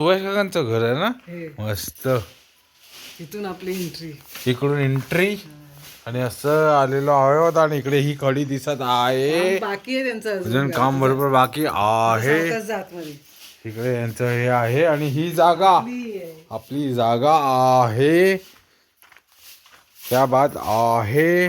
सुभाष काकांचं घर आहे ना? मस्त. इथून आपली एंट्री इकडून एंट्री आणि असं आलेलो आहोत आणि इकडे ही कडी दिसत आहे. बाकी आहे त्यांचं अजून. अजून काम बरोबर बाकी आहे. सावकाश इकडे यांचं हे आहे आणि ही जागा. आपली आहे. आपली जागा आहे. त्या बात आहे.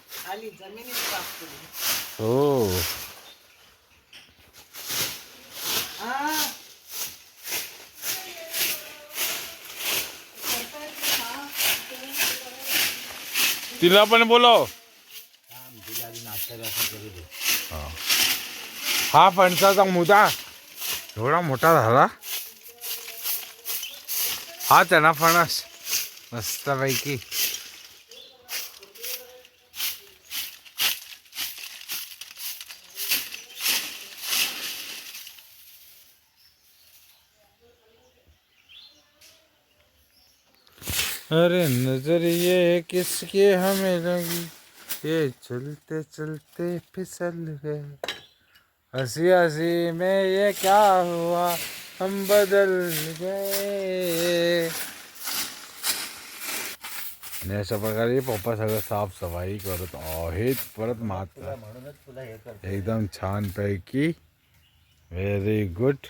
खाली जमिनीत साफ केली हो. तिला पण बोलव. हा. फणसाचा मुदा एवढा मोठा झाला. हा त्यांना फणस मस्त अरे नज़र ये किसके हमें लगी? ये चलते चलते फिसल गए। हँसी हँसी में ये क्या हुआ? हम बदल गए। अशा प्रकारे पप्पा सगळं साफसफाई करत आहेत परत मात्र एकदम छान पैकी। व्हेरी गुड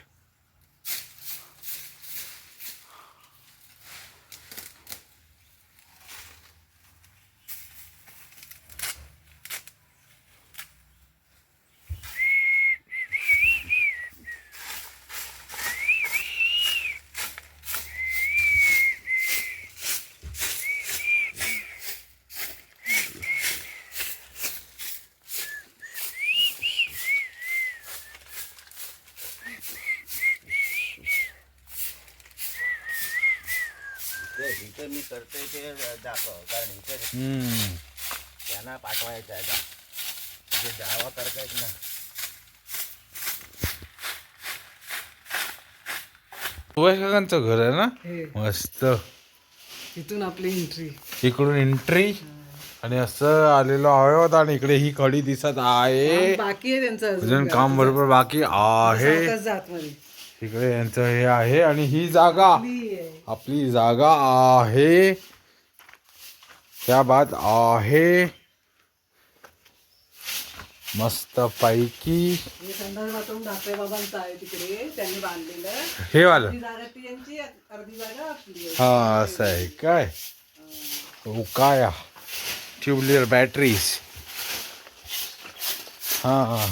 इथे मी करतोय ते दाखव कारण इथे हम्म. त्यांना पाठवायचं आहे का ते दावा करतायत ना. सुभाष काकांचं घर आहे ना? हे. मस्त. इथून आपली एंट्री इकडून एंट्री आणि असं आलेलो आहोत आणि इकडे ही कडी दिसत आहे. बाकी आहे त्यांचं अजून काम बरोबर बाकी आहे. सावकाश जात मध्ये. इकडे यांचं हे आहे आणि ही जागा आपली जागा आहे. त्या बात आहे. मस्त पैकी. हे तिकडे हे वालं. हा असं आहे काय? हो. काय? Tubular batteries. हा हा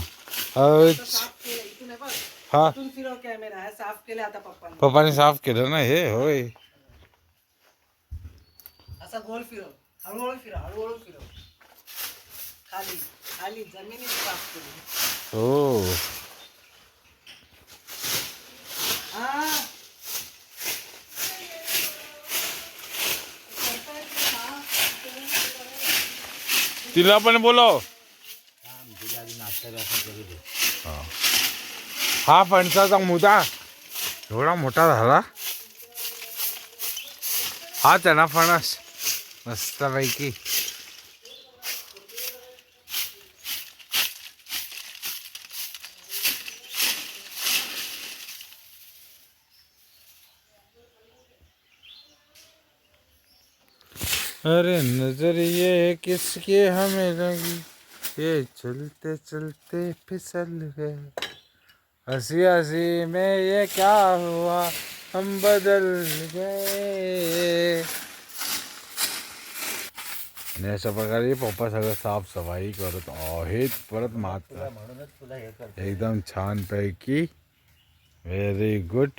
अच. साफ केलं इथून आहे बघ हा. इथून फिरव कॅमेरा आहे साफ केले आता पप्पाने. पप्पाने साफ केलं ना हे होय. असा गोल फिरव हळूहळू फिरव हळूहळू फिरव. खाली खाली जमिनीत साफ केली हो. हा. तिला पण बोलव. हा फणसाचा मुदा एवढा मोठा झाला? हा त्यांना फणस. मस्तपैकी. अरे नजर ये किसके हमें लगी ये चलते चलते फिसल गए। हँसी हसी में ये क्या हुआ? हम बदल गए। अशा प्रकारे पप्पा सगळं साफसफाई करत आहेत परत मात्र। एकदम छान पैकी। व्हेरी गुड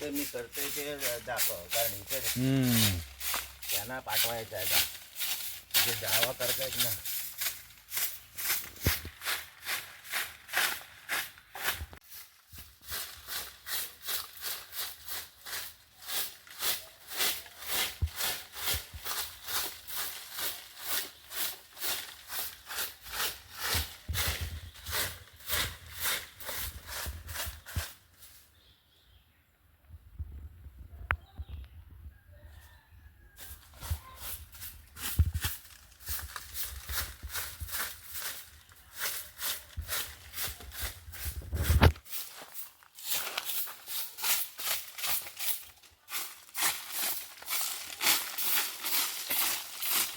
जिथे मी करतोय ते दाखव कारण इथे. त्यांना पाठवायचं आहे का जे दावा करतायत ना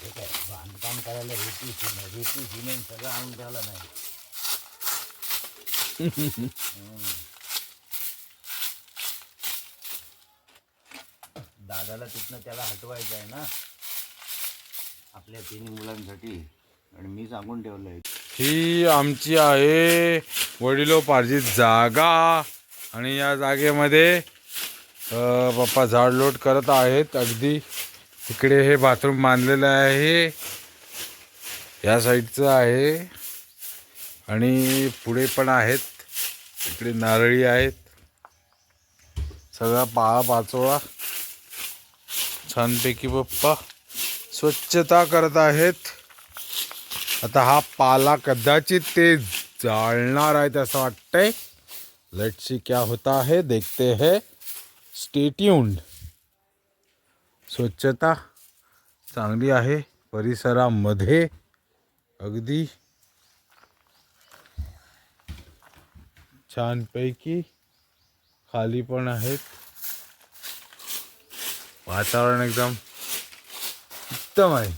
ठीक काम करायला रेती सिमेंट रेती सिमेंट सगळं आणून ठेवलं नाही. दादाला तिथनं त्याला हटवायचं आहे ना. आपल्या तिन्ही मुलांसाठी. आणि मी सांगून ठेवलंय. ही आमची आहे वडिलोपार्जित जागा. आणि या जागेमध्ये पप्पा झाड लोट करत आहेत. अगदी इकडे हे बाथरूम बांधलेलं आहे. या साईडचं आहे. आणि पुढे पण आहेत. इकडे नारळी आहेत. सगळा पाळा पाचोळा. छानपैकी पप्पा स्वच्छता करत आहेत. आता हा पाला कदाचित ते जाळणार आहेत असं वाटतंय. लेट्स सी क्या होता है. देखते हैं. स्टेट्यून्ड स्वच्छता चांगली आहे. परिसरामध्ये अगदी छानपैकी खाली पण आहेत. वातावरण एकदम उत्तम आहे.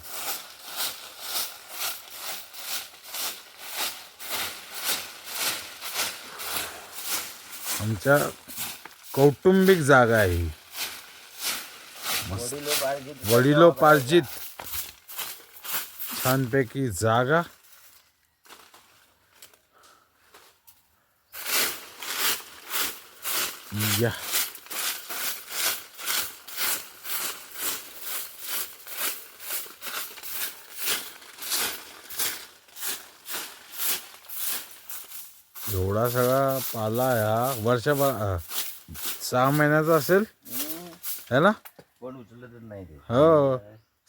आमच्या कौटुंबिक जागा आहे वडिलोपार्जित छानपैकी जागा. या. एवढा सगळा पाला ह्या वर्षभर सहा महिन्याचा असेल. है ना? कोण उचलतच नाही ते. हो.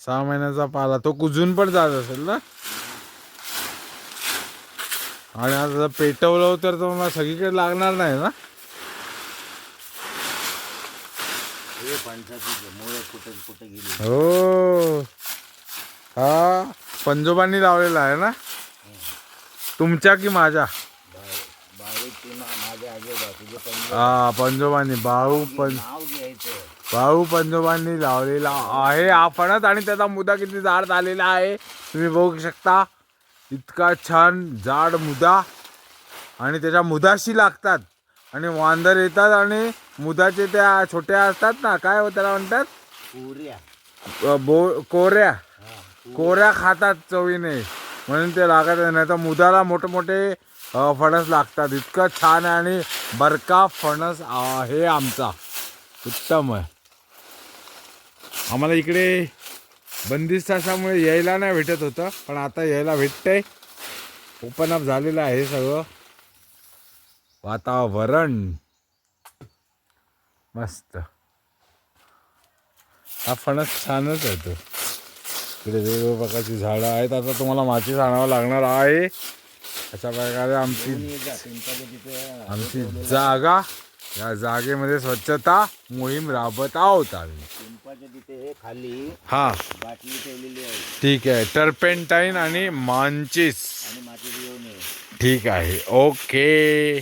सहा महिन्याचा पाला. तो कुजून पण जात असेल ना? आणि आता पेटवलं तर तो मला सगळीकडे लागणार नाही ना? हे हो. पंजोबांनी लावलेला आहे ना? तुमच्या की माझ्या? पण हा पंजोबांनी. बाळू पं बाळू पंजोबांनी लावलेला आहे हा फणस आणि त्याचा मुदा किती जाड झालेला आहे. तुम्ही बघू शकता. इतका छान जाड मुदा आणि त्याच्या मुदाशी लागतात. आणि वांदर येतात आणि मुदाचे त्या छोट्या असतात ना काय हो त्याला म्हणतात? पुऱ्या अ, बो कोऱ्या. कोऱ्या. खातात चवीने. म्हणून ते लागत नाही तर मुदाला मोठे मोठे फणस लागतात. इतकं छान आहे आणि बरका फणस आहे आमचा. उत्तम आहे. आम्हाला इकडे बंदिस्त असल्यामुळे यायला नाही भेटत होतं पण आता यायला भेटतंय. ओपन अप झालेलं आहे सगळं. वातावरण. मस्त. हा फणस छानच आहे तो. इकडे वेगवेगळ्या प्रकारची झाडं आहेत. आता तुम्हाला माती आणावं लागणार आहे. अशा प्रकारे आमची आमची जागा या जागेमध्ये स्वच्छता मोहीम राबवत आहोत आम्ही. पिंपाच्या तिथे खाली हा. बाटली ठेवलेली आहे. ठीक आहे. टर्पेंटाईन आणि मांचिस. आणि माती ठीक आहे. ओके.